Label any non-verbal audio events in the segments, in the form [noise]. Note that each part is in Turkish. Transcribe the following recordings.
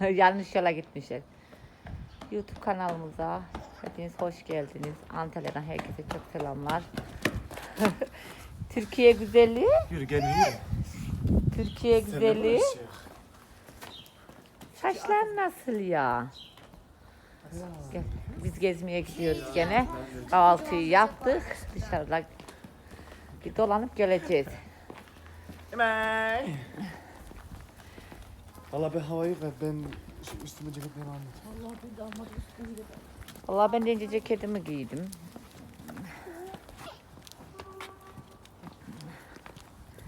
[laughs] Yanlış yola gitmişler. YouTube kanalımıza hepiniz hoş geldiniz. Antalya'dan herkese çok selamlar. [laughs] Türkiye güzelliği, Yürü gel yürü. Türkiye barış ya. Saçlar nasıl ya? Gel, Biz gezmeye gidiyoruz gene. Kahvaltıyı yaptık. Dışarıda bir dolanıp geleceğiz. Hemen. Valla ben havayı ver. Ben şu üstüme ceketlerimi almadım. Vallahi ben de ince ceketimi giydim.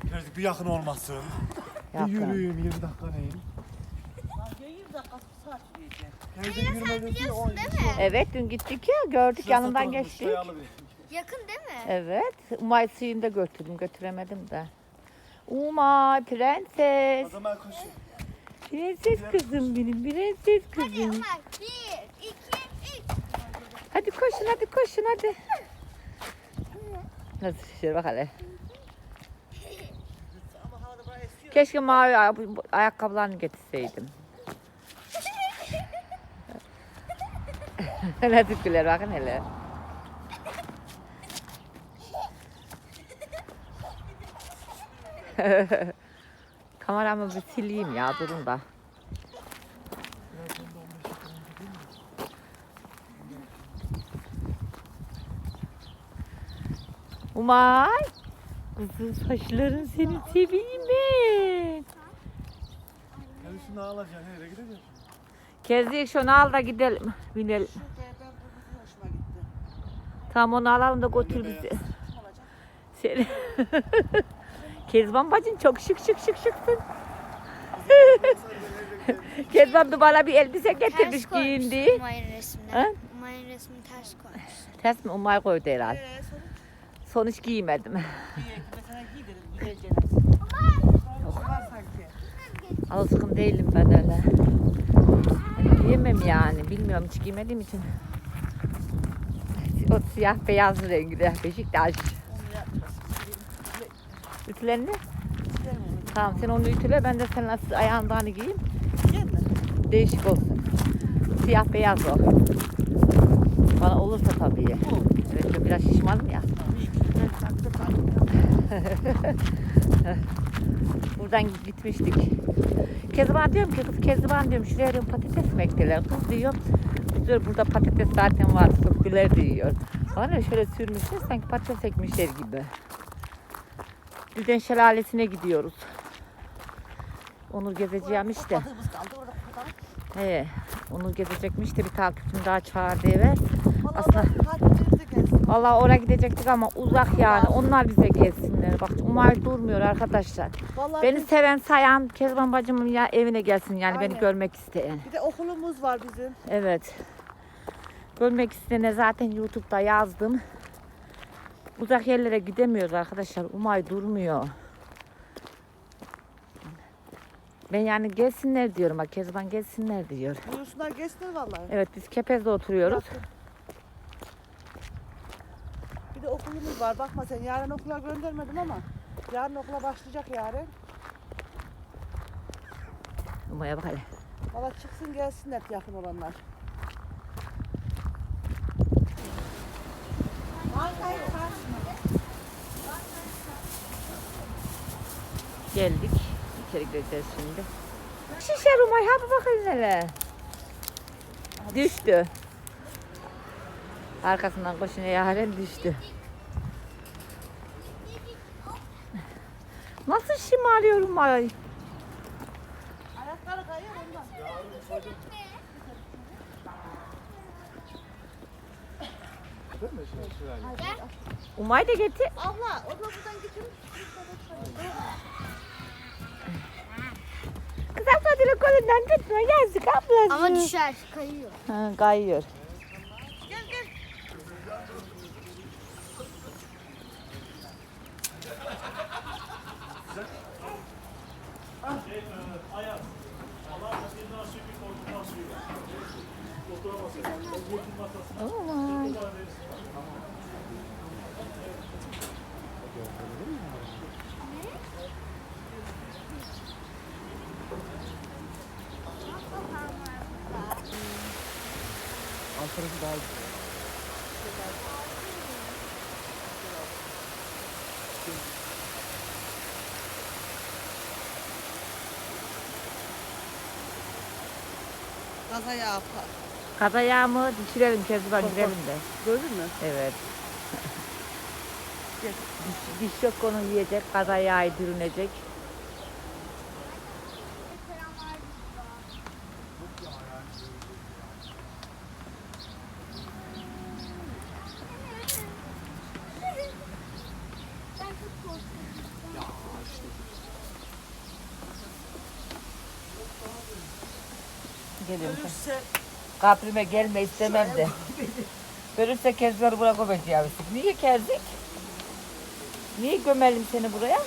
Birazcık bir yakın olmasın. [laughs] Bir Yakın. yürüyün 20 dakika neyin. Teyze yürüme dedi o. Evet dün gittik ya gördük yanından geçtik. Yakın değil mi? Evet. Umay suyunu da götürdüm götüremedim de. Umay prenses. O zaman koşun. Prenses kızım benim prenses Hadi kızım. Ömer. Bir, iki, üç. Hadi koşun hadi koşun hadi. Nasıl şişir bak hele. Keşke mavi ay- bu- ayakkabılarını getirseydim. [laughs] Nasıl güler bakın hele. [laughs] Kameramı bir sileyim ya durun da. Umay. Kızım saçların seni seveyim mi? Hadi şunu alacaksın. Nereye gideceksin? Kezdik şunu al da gidelim. Binelim. Tamam onu alalım da götür bizi. Seni. [laughs] Kezban bacın çok şık şık şık şıksın. [laughs] Kezban da bana bir elbise getirmiş giyindi. Umay'ın resmini. Ha? Umay'ın resmini ters koymuş. Ters mi? Umay koydu herhalde. Sonuç giymedim. Alışkın değilim ben öyle. Yani giyemem yani. Bilmiyorum hiç giymediğim için. O siyah beyaz renkli Beşiktaş. Ütülerini? Tamam sen onu ütüle ben de senin nasıl ayağından giyeyim. Değişik olsun. Siyah beyaz o. Bana olursa tabii. Evet ben biraz şişmanım ya. [laughs] Buradan gitmiştik. Kezban diyorum ki kız Kezban diyorum şuraya diyorum patates mi ektiler? Kız diyor. Kız diyor burada patates zaten var söktüler diyor. Bana şöyle sürmüşler sanki patates ekmişler gibi. Düden şelalesine gidiyoruz. Onu gezeceğim işte. He, onu gezecekmiş de bir takipçim daha çağırdı eve. Aslında Vallahi oraya gidecektik ama uzak yani. Onlar bize gelsinler. Bak Umay durmuyor arkadaşlar. Vallahi Beni biz- seven sayan Kezban bacımın ya evine gelsin yani beni Aynen. görmek isteyen. bir de okulumuz var bizim. Evet. Görmek isteyene zaten YouTube'da yazdım. Uzak yerlere gidemiyoruz arkadaşlar. Umay durmuyor. Ben yani gelsinler diyorum. Bak Kezban gelsinler diyor. Buyursunlar geçsinler vallahi. Evet biz Kepez'de oturuyoruz. Bir de okulumuz var. Bakma sen yarın okula göndermedim ama yarın okula başlayacak yarın. Umay'a bak hele. Valla çıksın gelsinler yakın olanlar. Geldik. İçeri gireceğiz şimdi. Şişer Umay hadi bakın hele. Düştü. Arkasından koşuna yaren düştü. Nasıl şımarıyor Umay? Ayakları kayıyor ondan. Umay da getir. Abla o da buradan geçin. Abladını kolundan tutma yazık ablası. Ama düşer, kayıyor. Ha, kayıyor. Umay. Tarafı daha güzel. Gaza yağı. Kaza yağımı düşürelim Kezban girelim de. Gördün mü? Evet. [laughs] diş, diş yok onu yiyecek, kaza yağı dürünecek. Geliyorum. Ölürse Kabrime gelme istemem de. Görürse Kezban'ı buraya koyacağız. Niye Kezdik? Niye gömelim seni buraya? Mı?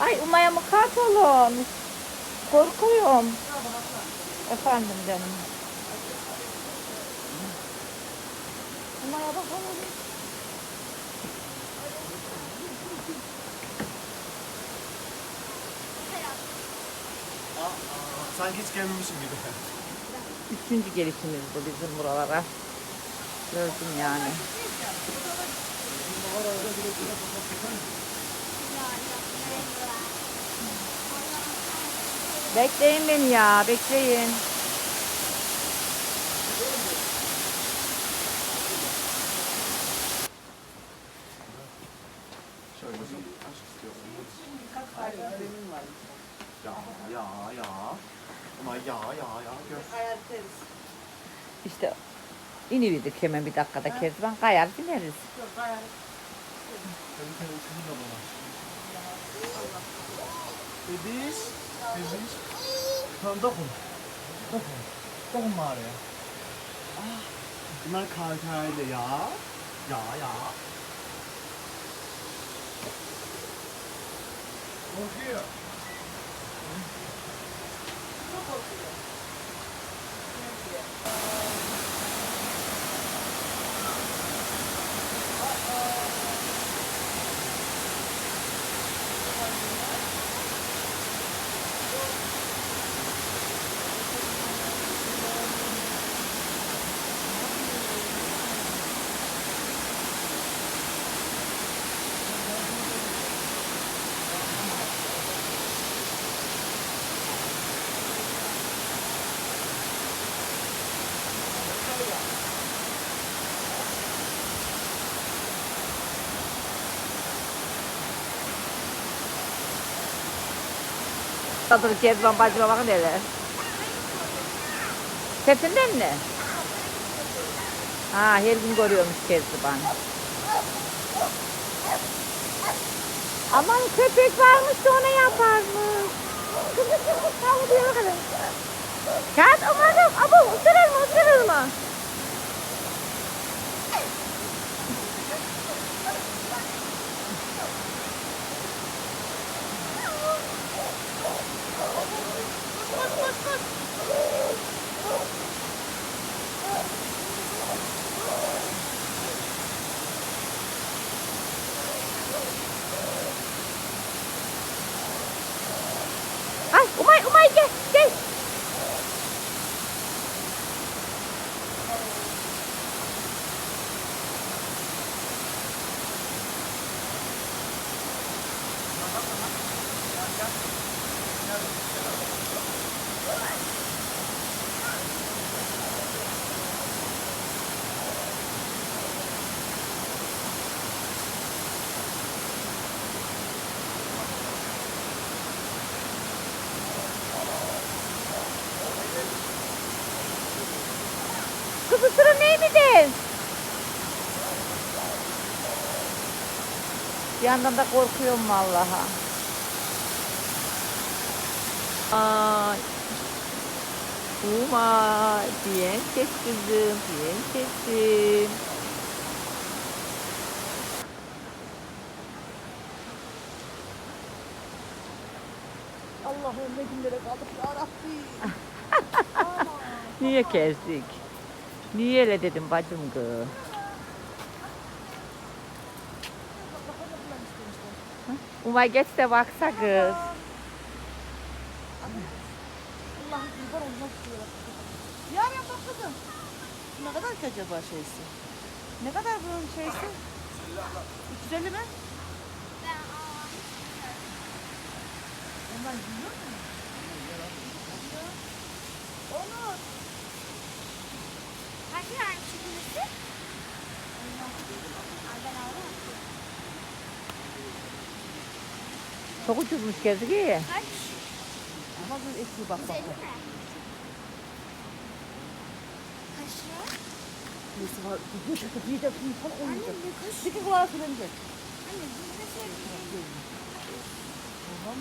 Ay Umay'a mukat olun. Korkuyorum. Efendim canım. Umay'a bakalım. Sanki hiç gelmemişim gibi. Üçüncü gelişimiz bu bizim buralara. Gördüm yani. Bekleyin beni ya, bekleyin. Şöyle aşk istiyorum. Benim var. Ya ya ya. Ama ya ya ya gör. Hayal temiz. İşte iniverdik hemen bir dakikada Kezban. Kayar bineriz. Yok televizyonun da bana. Bebiş. Bebiş. Tamam dokun. Dokun. Dokun bari ya. Ah. Bunlar kalkaylı ya. Ya ya. Korkuyor. コロするよ。Tadır Kezban bacıma bakın hele. Sesinden mi? Ha her gün görüyormuş Kezban. Aman köpek varmış da ona yaparmış. Kızı kızı savuruyor bakalım. Kağıt umarım. Abo ısırır mı ısırır mı? Ay Umay Umay gel gel. Isırır neymişsin? Bir yandan da korkuyorum vallahi. Ay. Umay, diyen ses kızım, diyen sesim. Allah'ım ne günlere kaldık ya Rabbi. [laughs] Niye kestik? Niye öyle dedim bacım kız? Umay geç de baksa kız. Yaren bak kızım. Ne kadar ki acaba şeysi? Ne kadar bunun şeysi? 350 mi? Ondan yiyor mu? Onur. Çok ucuzmuş gezgi. Kaç? Ama dur eksiği bak bak. Kaç lira? Nesi var? Bir de bir de bir falan olmayacak. Bir de kulağı silinecek. Anne bu ne sevdiğin? Bak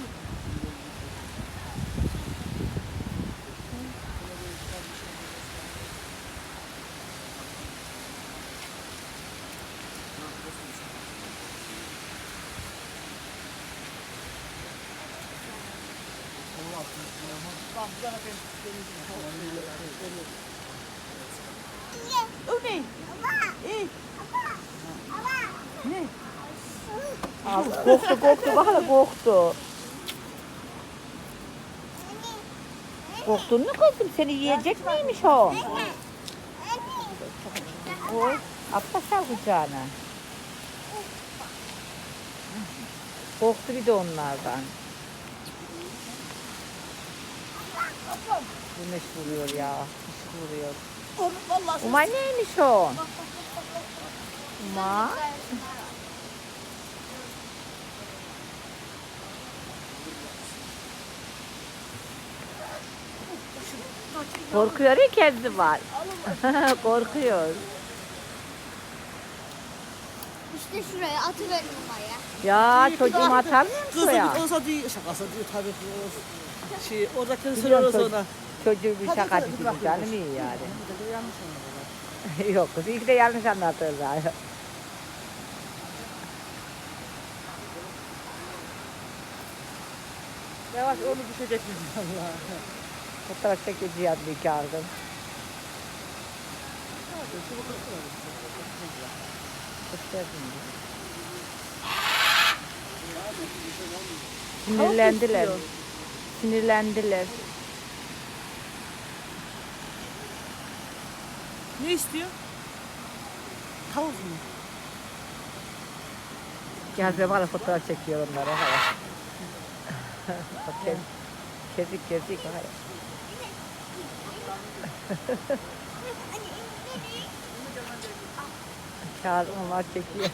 Abi korktu korktu bak hele korktu. Korktun mu kızım? Seni yiyecek miymiş o? Oy. Atla sal kucağına. Korktu bir de onlardan. Güneş vuruyor ya. Işık vuruyor. Umay neymiş o? Uma. Korkuyor ya kendi var. [laughs] Korkuyor. İşte şuraya atıverin numaya. Ya çocuğum atar mıyım Kızım şuraya? olsa değil, şakası değil tabii ki. o Şey, oradakini Biliyorum soruyoruz çocuk- ona. Çocuğu bir Hadi şaka kızım, gibi bırak canım iyi yani. Bir de yanlış anladılar. [laughs] Yok kız iyi ki de yanlış anlatırlar. Yavaş onu düşecek mi [laughs] Allah. Fotoğraf çekeceğim bir kağıdım. Sinirlendiler. Sinirlendiler. Ne istiyor? Tavuk mu? Gel bana fotoğraf çekiyor onlara. [laughs] Kezik kezik. Hayır. Kağıdım var çekiyor.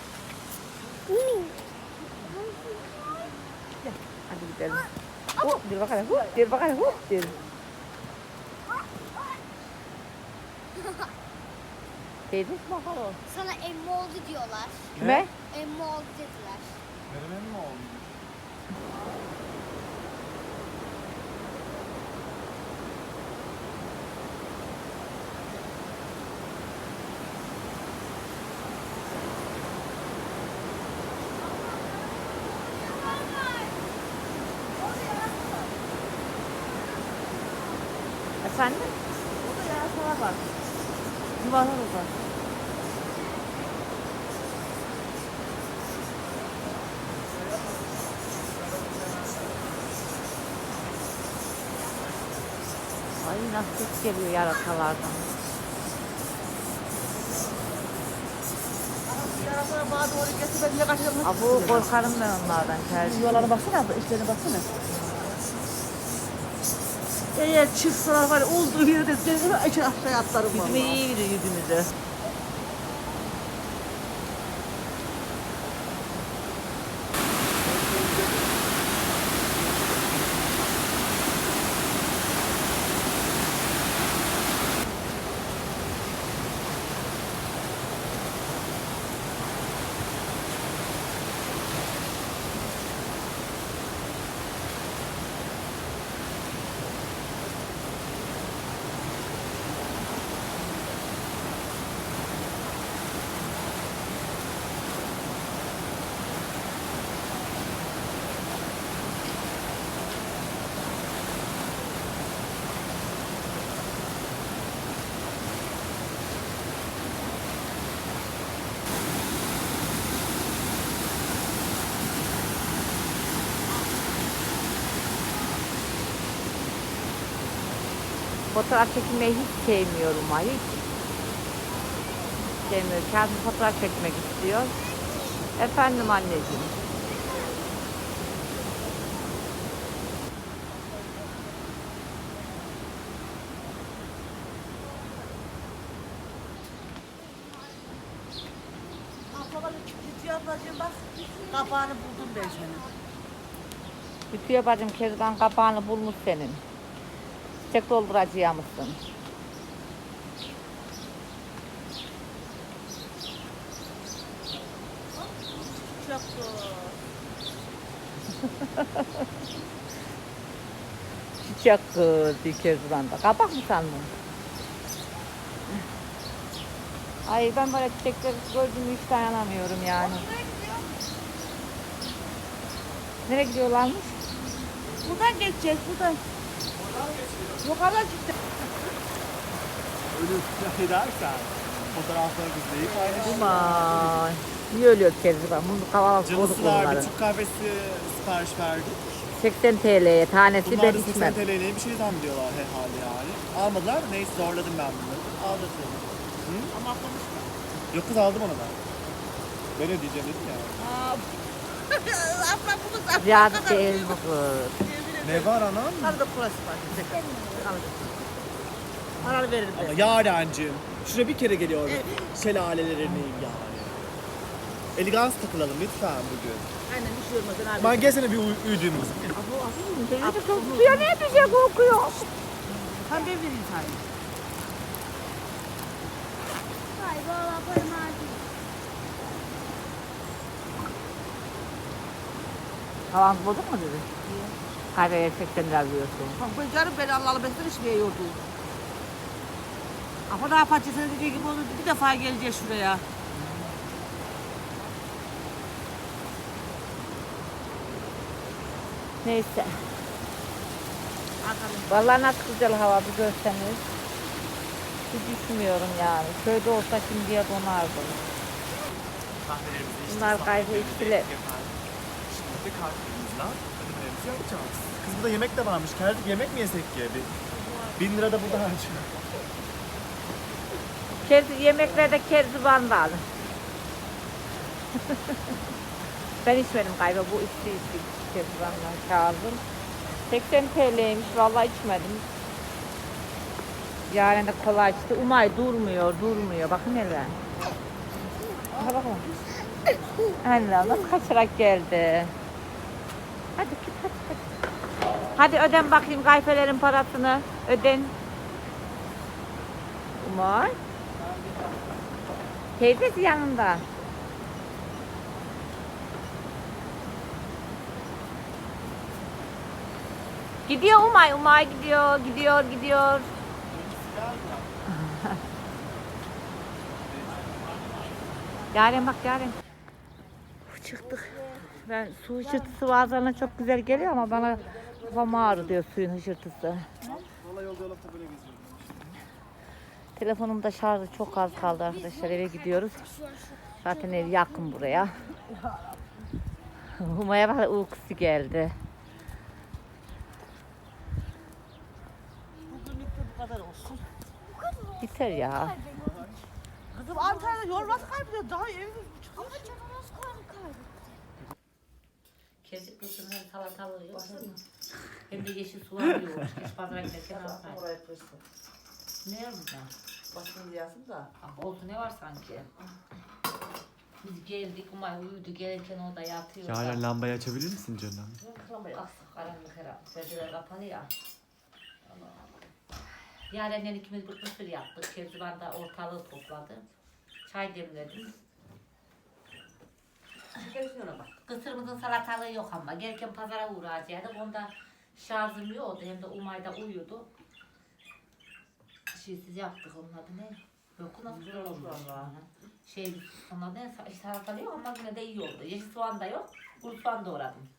Gel, Hadi gidelim. Hop, dur bakalım. Hop, dur bakalım. Hop, dur. Teyze bakalım. Sana emmi oldu diyorlar. Kime? Emmi oldu dediler. Menemen mi oldu? Efendim? Orada yarasalar var. Yuvalar var. Ay nasıl geliyor kaçırdım. Abu korkarım ben onlardan. Yuvalara baksana abla, içlerine baksana. Eğer çıksalar var olduğu yerde seni aşağıya atlarım Yüzümü vallahi. iyi yüzümüzü. Fotoğraf çekmeyi hiç sevmiyorum ha hiç. Sevmiyor. Kendi fotoğraf çekmek istiyor. Efendim anneciğim. Ablacığım bak. Kapağını buldum ben senin. Lütfiye bacım Kezban kapağını bulmuş senin. Çiçek dolduracağımızsın. Çiçek kız diye Kezban'da. Kapak mı sandın? Ay ben böyle çiçekleri gördüğümü hiç dayanamıyorum yani. Nereye gidiyorlarmış? Buradan geçeceğiz buradan. Allah gitti. Öyle edersen fotoğraflarınızı izleyip paylaşın. Aman. Niye ölüyor Kezban? Bunu kahvaltı bozuk Canısı bunların. Türk kahvesi sipariş verdik. 80 TL'ye tanesi Bunlar ben da 80 içmem. TL'ye bir şey zannediyorlar herhalde yani. Almadılar, neyse zorladım ben bunları. Aldatırdım. Ama konuşma. Yok kız aldım onu ben. Ben ödeyeceğim dedim ya. Aa, Abla bunu da. Yazık değil bu kız. Ne var anam? Hadi da burası var. Paranı veririm Ama ben. Yaren'cim, şuraya bir kere geliyorum. Şelalelerine yani. Elegans takılalım lütfen bugün. Aynen hiç yormadın abi. Ben gelsene bir uy- uyudayım kızım. Suya ne düşecek kokuyor? Tam ben vereyim sana. Vay valla param harcayayım. Havan bozuk mu dedi? Kahveye 80 lira alıyorsun. Bak ben canım beni Allah'lı besler içmeye yordu. Ama ne yapacağız sen dediği gibi olur. Bir defa geleceğiz şuraya. Neyse. Bakalım. Vallahi nasıl güzel hava bir görseniz. Hiç düşünmüyorum yani. Köyde olsa şimdiye donardım. Bunlar gayri içtiler. Şimdi kartlarımızla ödememizi yapacağız. Kız burada yemek de varmış. Geldik yemek mi yesek ki? Bir, bin lira da burada harcıyor. Kerzi, yemeklerde kerzivan da alın. [laughs] ben içmedim galiba bu içti içti kerzivandan Kazım. 80 TL'ymiş vallahi içmedim. Yarın da kola içti. Umay durmuyor durmuyor. Bakın hele. Aha bakın. Allah nasıl kaçarak geldi. [laughs] Hadi öden bakayım kayfelerin parasını. Öden. Umay. Teyzesi yanında. Gidiyor Umay, Umay gidiyor, gidiyor, gidiyor. [laughs] Yaren bak Yaren. Çıktık. Ben su hışırtısı bazılarına çok güzel geliyor ama bana kafam ağrı diyor suyun hışırtısı. Valla yolda yolda böyle geziyorum. Telefonumda şarjı çok az kaldı arkadaşlar. Eve gidiyoruz. Zaten ev yakın buraya. [laughs] Umaya bak uykusu geldi. Bugünlük de bu kadar olsun. Biter ya. Kızım Antalya'da yol nasıl kaybediyor? Daha evimiz Ama canım nasıl karnı kaydı? Kesik kızın hem salatalığı yok. Hem de yeşil soğan yoğurmuş. Geç pazara giderken alsaydım. Oraya kırsın. Ne yapacağım? Basın diyasın da. Ah, olsun ne var sanki? Biz geldik, Umay uyudu. Gelirken o da yatıyor. Yaren lambayı açabilir misin canım? Ah, karanlık herhalde. Perdeler kapalı ya. Yaren'le ikimiz bir kısır yaptık. Kezban da ortalığı topladı. Çay demledim. Şuna bak. Kısırımızın salatalığı yok ama. Gelirken pazara uğrayacaktık. Onda şarjım yoktu. Hem de Umay da uyudu. Şeysiz yaptık onun adı ne? Yok nasıl güzel olmuş. Şey, onun adı ne? Sa- Salatalığı yok ama yine de iyi oldu. Yeşil soğan da yok. Kuru soğan doğradım.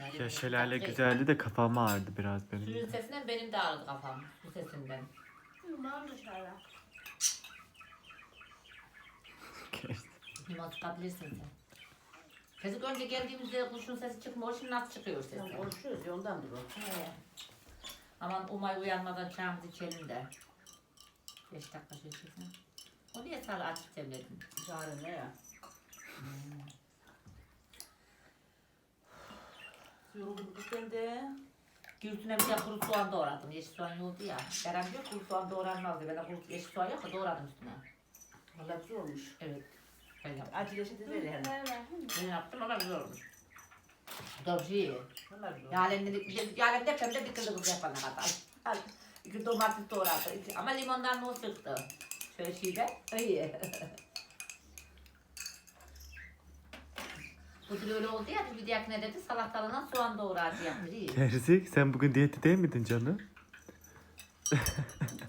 Ya bu şelale tatlı- güzeldi de kafam ağrıdı biraz Suyun benim. sesinden benim de ağrıdı kafam. Su sesinden. Bana dışarıda. Limon sıkabilirsin sen. Kızık önce geldiğimizde kuşun sesi çıkmıyor. Şimdi nasıl çıkıyor sesi? Sen konuşuyoruz ya ondandır o. He. Aman Umay uyanmadan çayımızı içelim de. Beş dakika şöyle çeksin. O niye sarı açık sevledin? Çare ne ya? Yoruldum kız ben de. Gülsüne bir de kuru soğan doğradım. Yeşil soğan yoktu ya. Kerem diyor kuru soğan doğranmaz diyor. Ben de kuru yeşil soğan yok da doğradım üstüne. Valla güzel olmuş. Evet. Ben yaptım. Acıleşi de ver yani. Ver ver. Ben yaptım ama güzel olmuş. Doğru. Yalen dedik, yalen depremde dikildi kız yapana kadar. Al, İki domates doğradı. Ama limondan mı sıktı? Şöyle şeyde. İyi. [laughs] Bu dil öyle oldu ya, bir diyakine dedi salatalığına soğan doğrar diye. İyi. Terzik sen bugün diyette değil miydin canım? [laughs]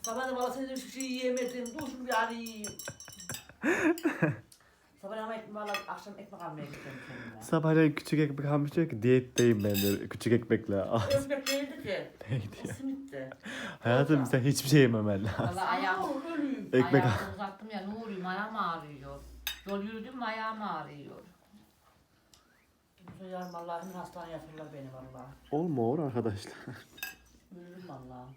Sabah da valla senin şu şeyi yiyemedim. Dur şunu bir arayayım. [laughs] Sabah ama ekmek valla akşam ekmek almaya gittim kendime. Sabahleyin küçük ekmek almış diyor ki diyetteyim ben diyor küçük ekmekle. Ekmek değildi ki. [laughs] neydi ya? simitti. Hayatım sen hiçbir şey yememen lazım. Valla ayağım, ölüyüm. Ekmek ayağımı uzattım ya Nuri'm ayağım ağrıyor. Yol yürüdüm ayağım ağrıyor. Bu yarın valla hemen hastaneye yatırırlar beni valla. Olmuyor arkadaşlar. Ölürüm valla.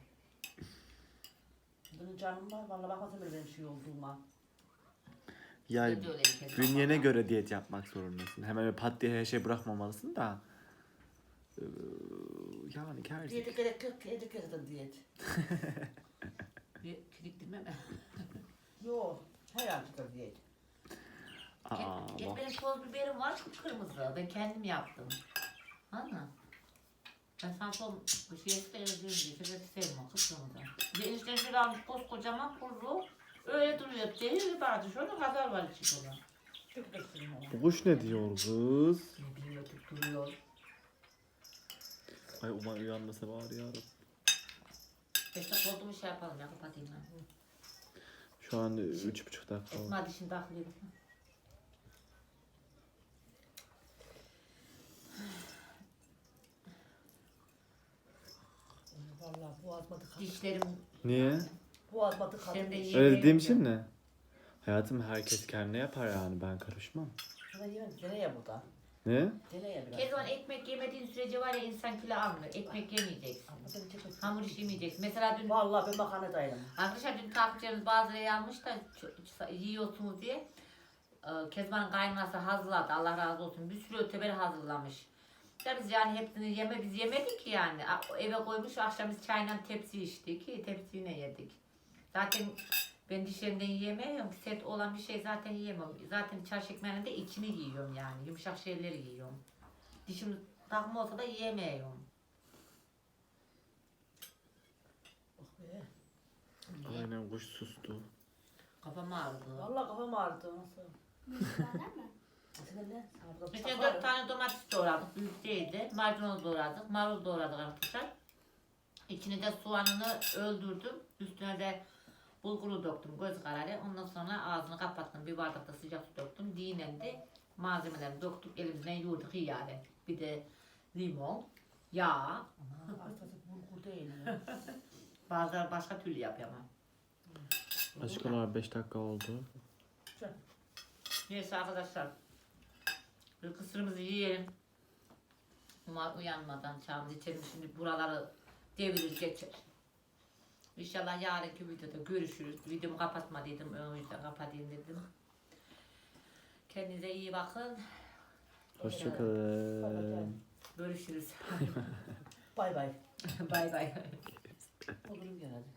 Benim canım var valla bakmasın böyle benim şey olduğuma. Yani de kesin. bünyene göre diyet yapmak zorundasın. Hemen öyle pat diye her şey bırakmamalısın da. Ee, Yani. Diyete gerek yok ki, edek gerek diyet. [laughs] Bir mi? Yok, her artık diyet. Aa, Gel, bak. benim toz biberim var kırmızı. Ben kendim yaptım. Anladın Ben sana son bir şey isterim diye sebep sevmem. Bir de enişten şöyle almış koskocaman kuzu. Öyle duruyor. Değil bari şöyle kadar var içi olan. Bu kuş ne diyor kız? Ne ötüp duruyor. Ay umarım uyanmasa var ya. Rabbim. Beş dakika oldu mu şey yapalım ya kapatayım ben. Şu an üç buçuk dakika oldu. Esma dişini taklayayım. Valla boğazıma tıkadı. Dişlerim Niye? Boğazıma tıkadı. Sen de ye. Öyle dediğim için ne? Hayatım herkes kendine yapar yani ben karışmam. Şuna yemem, dene ya burada. Ne? Dene ya biraz. Kezban ekmek yemediğin sürece var ya insan kilo almıyor. Ekmek yemeyeceksin. Hamur işi yemeyeceksin. Mesela dün Vallahi ben makarna dayanamam. Arkadaşlar dün takipçilerimiz bazıları yanmış da ç- yiyorsunuz diye. Ee, Kezban'ın kaynanası hazırladı. Allah razı olsun. Bir sürü öteberi hazırlamış. Ya biz yani hepsini yeme biz yemedik ki yani. Eve koymuş akşam biz çayla tepsi içtik. ki Tepsiyle yedik. Zaten ben dişlerinden yiyemiyorum. Set olan bir şey zaten yiyemem. Zaten çarşı ekmeğinin de içini yiyorum yani. Yumuşak şeyleri yiyorum. Dişim takma olsa da yiyemiyorum. Oh. Aynen kuş sustu. Kafam ağrıdı. Vallahi kafam ağrıdı. Nasıl? Bıçak dört tane domates doğradık. Büyük değildi. Maydanoz doğradık. Marul doğradık arkadaşlar. İçine de soğanını öldürdüm. Üstüne de bulguru döktüm. Göz kararı. Ondan sonra ağzını kapattım. Bir bardakta sıcak su döktüm. Dinendi. Malzemeleri döktük. Elimizden yoğurduk yani. Bir de limon, yağ. Artık bulgur değil. [laughs] Bazıları başka türlü yapıyor ama. Aşkım 5 dakika oldu. Neyse arkadaşlar. Bir kısırımızı yiyelim. Umar uyanmadan çağımızı içelim. Şimdi buraları devirir geçer. İnşallah yarınki videoda görüşürüz. Videomu kapatmadıydım. O yüzden kapatayım dedim. Kendinize iyi bakın. Hoşçakalın. Görüşürüz. [laughs] Bay bay. bay bay. [laughs] Olurum hadi.